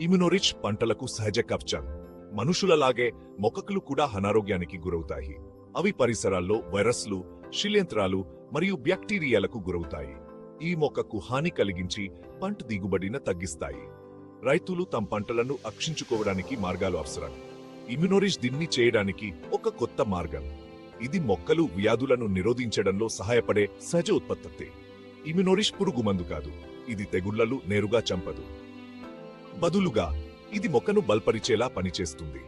ఇమ్యునోరిచ్ పంటలకు సహజ కవచం మనుషులలాగే మొక్కలు కూడా అనారోగ్యానికి గురవుతాయి. అవి పరిసరాల్లో వైరస్లు శిలీంధ్రాలు మరియు బ్యాక్టీరియాలకు గురవుతాయి. ఈ మొక్కకు హాని కలిగించి పంట దిగుబడిని తగ్గిస్తాయి. రైతులు తమ పంటలను రక్షించుకోవడానికి మార్గాలు అవసరం. ఇమ్యునోరిచ్ దీన్ని చేయడానికి ఒక కొత్త మార్గం. ఇది మొక్కలు వ్యాధులను నిరోధించడంలో సహాయపడే సహజ ఉత్పత్తి. ఇమ్యునోరిష్ పురుగు మందు కాదు. ఇది తెగుళ్ళను నేరుగా చంపదు. బదులుగా ఇది మొక్కను బల్పరిచేలా పనిచేస్తుంది.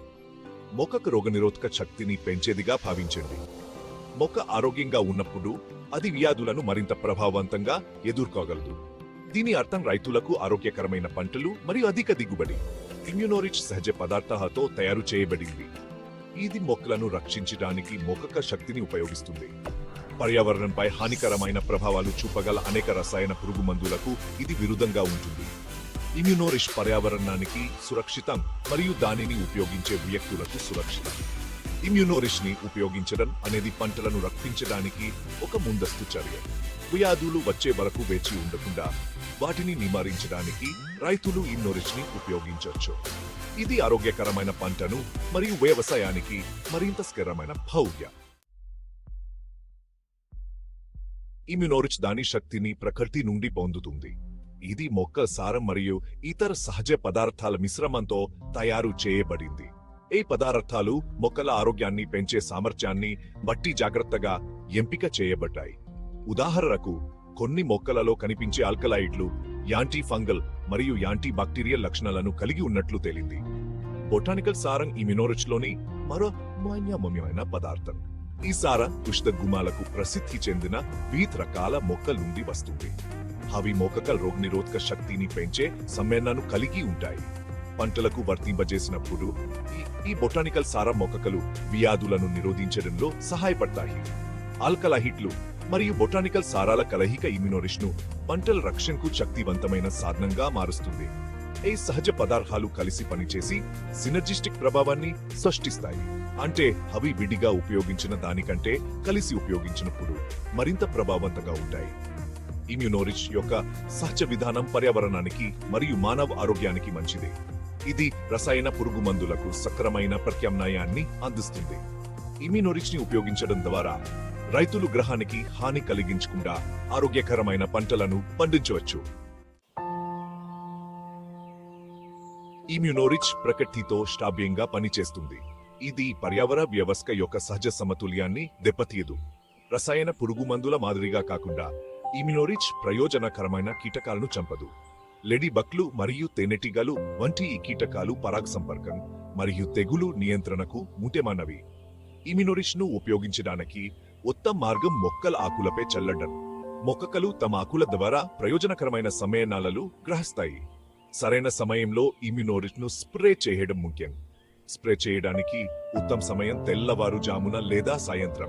మొక్కకు రోగనిరోధక శక్తిని పెంచేదిగా భావించండి. మొక్క ఆరోగ్యంగా ఉన్నప్పుడు అది వ్యాధులను మరింత ప్రభావవంతంగా ఎదుర్కోగలదు. దీని అర్థం రైతులకు ఆరోగ్యకరమైన పంటలు మరియు అధిక దిగుబడి ఇమ్యునోరిచ్ సహజ పదార్థాలతో తయారు చేయబడింది. ఇది మొక్కలను రక్షించడానికి మొక్కక శక్తిని ఉపయోగిస్తుంది. పర్యావరణంపై హానికరమైన ప్రభావాలు చూపగల అనేక రసాయన పురుగు మందులకు ఇది విరుద్ధంగా ఉంటుంది. ఇమ్యునోరిష్ పర్యావరణానికి సురక్షితం మరియు దానిని ఉపయోగించే వ్యక్తులకు సురక్షితం. ఇమ్యునోరిష్ని ఉపయోగించడం అనేది పంటలను రక్షించడానికి ఒక ముందస్తు చర్య. వ్యాధులు వచ్చే వరకు వేచి ఉండకుండా వాటిని నివారించడానికి రైతులు ఇమ్యునోరిష్ని ఉపయోగించవచ్చు ఇది ఆరోగ్యకరమైన పంటను మరియు వ్యవసాయానికి మరింత స్థిరమైన భౌర్య. ఇమ్యునోరిచ్ దాని శక్తిని ప్రకృతి నుండి పొందుతుంది. ఇది మొక్క సారం మరియు ఇతర సహజ పదార్థాల మిశ్రమంతో తయారు చేయబడింది. ఈ పదార్థాలు మొక్కల ఆరోగ్యాన్ని పెంచే సామర్థ్యాన్ని బట్టి జాగ్రత్తగా ఎంపిక చేయబడ్డాయి. ఉదాహరణకు కొన్ని మొక్కలలో కనిపించే ఆల్కలైడ్లు యాంటీ ఫంగల్ మరియు యాంటీ బాక్టీరియల్ లక్షణాలను కలిగి ఉన్నట్లు తేలింది. బొటానికల్ సారం ఈ మినోరిచ్లోని మరో మాన్యమమ్యమైన పదార్థం. ఈ సారా పుష్ట గుమాలకు ప్రసిద్ధి చెందిన వివిధ రకాల మొక్కల నుండి వస్తుంది. అవి మొక్కల రోగనిరోధక శక్తిని పెంచే సమ్మేళనాన్ని కలిగి ఉంటాయి. పంటలకు వర్తింపజేసినప్పుడు ఈ- ఈ బొటానికల్ సారా మొక్కలు వ్యాధులను నిరోధించడంలో సహాయపడతాయి. ఆల్కలాహిట్లు మరియు బొటానికల్ సారాల కలయిక ఇమ్యునోరిష్ను పంటల రక్షణకు శక్తివంతమైన సాధనంగా మారుస్తుంది. ఈ సహజ పదార్థాలు కలిసి పనిచేసి సినర్జిస్టిక్ ప్రభావాన్ని సృష్టిస్తాయి. అంటే అవి విడిగా ఉపయోగించిన దానికంటే కలిసి ఉపయోగించినప్పుడు మరింత ప్రభావవంతంగా ఉంటాయి. ఇమ్యునోరిచ్ యొక్క సహజ విధానం పర్యావరణానికి మరియు మానవ ఆరోగ్యానికి మంచిది. ఇది రసాయన పురుగు మందులకు సక్రమైన ప్రత్యామ్నాయాన్ని అందిస్తుంది. ఇమ్యునోరిచ్ని ఉపయోగించడం ద్వారా రైతులు గ్రహానికి హాని కలిగించకుండా ఆరోగ్యకరమైన పంటలను పండించవచ్చు. ఇమ్యునోరిచ్ ప్రకృతితో శ్రావ్యంగా పనిచేస్తుంది. ఇది పర్యావరణ వ్యవస్థ యొక్క సహజ సమతుల్యాన్ని దెబ్బతీయదు. రసాయన పురుగు మందుల మాదిరిగా కాకుండా ఇమ్యునోరిచ్ ప్రయోజనకరమైన కీటకాలను చంపదు. లెడీ బక్లు మరియు తేనెటీగలు వంటి ఈ కీటకాలు పరాగ సంపర్కం మరియు తెగులు నియంత్రణకు ముఖ్యమైనవి. ఇమ్యునోరిచ్ను ఉపయోగించడానికి ఉత్తమ మార్గం మొక్కల ఆకులపై చల్లడం. మొక్కలు తమ ఆకుల ద్వారా ప్రయోజనకరమైన సమయనాలలు గ్రహిస్తాయి. సరైన సమయంలో ఇమ్యునోరిచ్ను స్ప్రే చేయడం ముఖ్యం. స్ప్రే చేయడానికి ఉత్తమ సమయం తెల్లవారుజామున లేదా సాయంత్రం.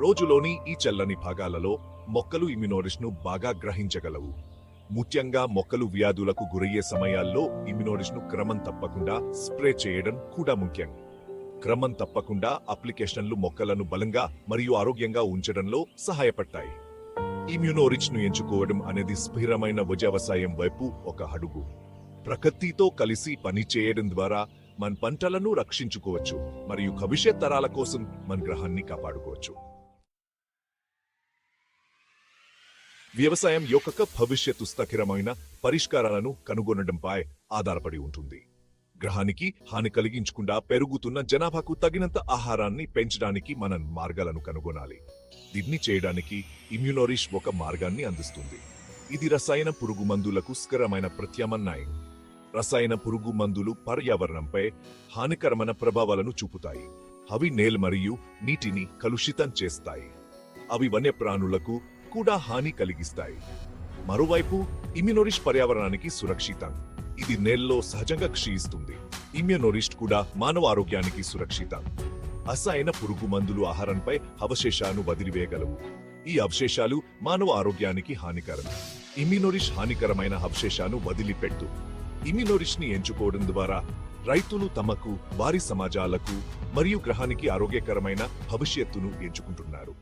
రోజులోని ఈ చల్లని భాగాలలో మొక్కలు ఇమ్యునోరిచ్ను బాగా గ్రహించగలవు. ముఖ్యంగా మొక్కలు వ్యాధులకు గురయ్యే సమయాల్లో ఇమ్యునోరిచ్ను క్రమం తప్పకుండా స్ప్రే చేయడం కూడా ముఖ్యం. క్రమం తప్పకుండా అప్లికేషన్లు మొక్కలను బలంగా మరియు ఆరోగ్యంగా ఉంచడంలో సహాయపడతాయి. ఇమ్యునోరిచ్ను ఎంచుకోవడం అనేది స్థిరమైన వ్యవసాయం వైపు ఒక అడుగు. ప్రకృతితో కలిసి పని చేయడం ద్వారా మన పంటలను రక్షించుకోవచ్చు మరియు భవిష్యత్ తరాల కోసం మన గ్రహాన్ని కాపాడుకోవచ్చు. వ్యవసాయం యొక్క భవిష్యత్తు స్థిరమైన పరిష్కారాలను కనుగొనడంపై ఆధారపడి ఉంటుంది. గ్రహానికి హాని కలిగించకుండా పెరుగుతున్న జనాభాకు తగినంత ఆహారాన్ని పెంచడానికి మనం మార్గాలను కనుగొనాలి. దీన్ని చేయడానికి ఇమ్యునోరిష్ ఒక మార్గాన్ని అందిస్తుంది. ఇది రసాయన పురుగు మందులకు స్థిరమైన ప్రత్యామ్నాయం. రసాయన పురుగు మందులు పర్యావరణంపై హానికరమైన ప్రభావాలను చూపుతాయి. అవి నేల మరియు నీటిని కలుషితం చేస్తాయి. అవి వన్యప్రాణులకు కూడా హాని కలిగిస్తాయి. మరోవైపు ఇమ్యునోరిష్ పర్యావరణానికి సురక్షితం. ఇది నేలలో సహజంగా క్షీయిస్తుంది ఇమ్యునోరిస్ట్ కూడా మానవ ఆరోగ్యానికి సురక్షితం. అసైన పురుగు మందులు ఆహారంపై అవశేషాలను వదిలివేయగలవు. ఈ అవశేషాలు మానవ ఆరోగ్యానికి హానికరం. ఇమ్యునోరిష్ హానికరమైన అవశేషాలను వదిలిపెట్టు. ఇమ్యునోరిష్ని ఎంచుకోవడం ద్వారా రైతులు తమకు వారి సమాజాలకు మరియు గ్రహానికి ఆరోగ్యకరమైన భవిష్యత్తును ఎంచుకుంటున్నారు.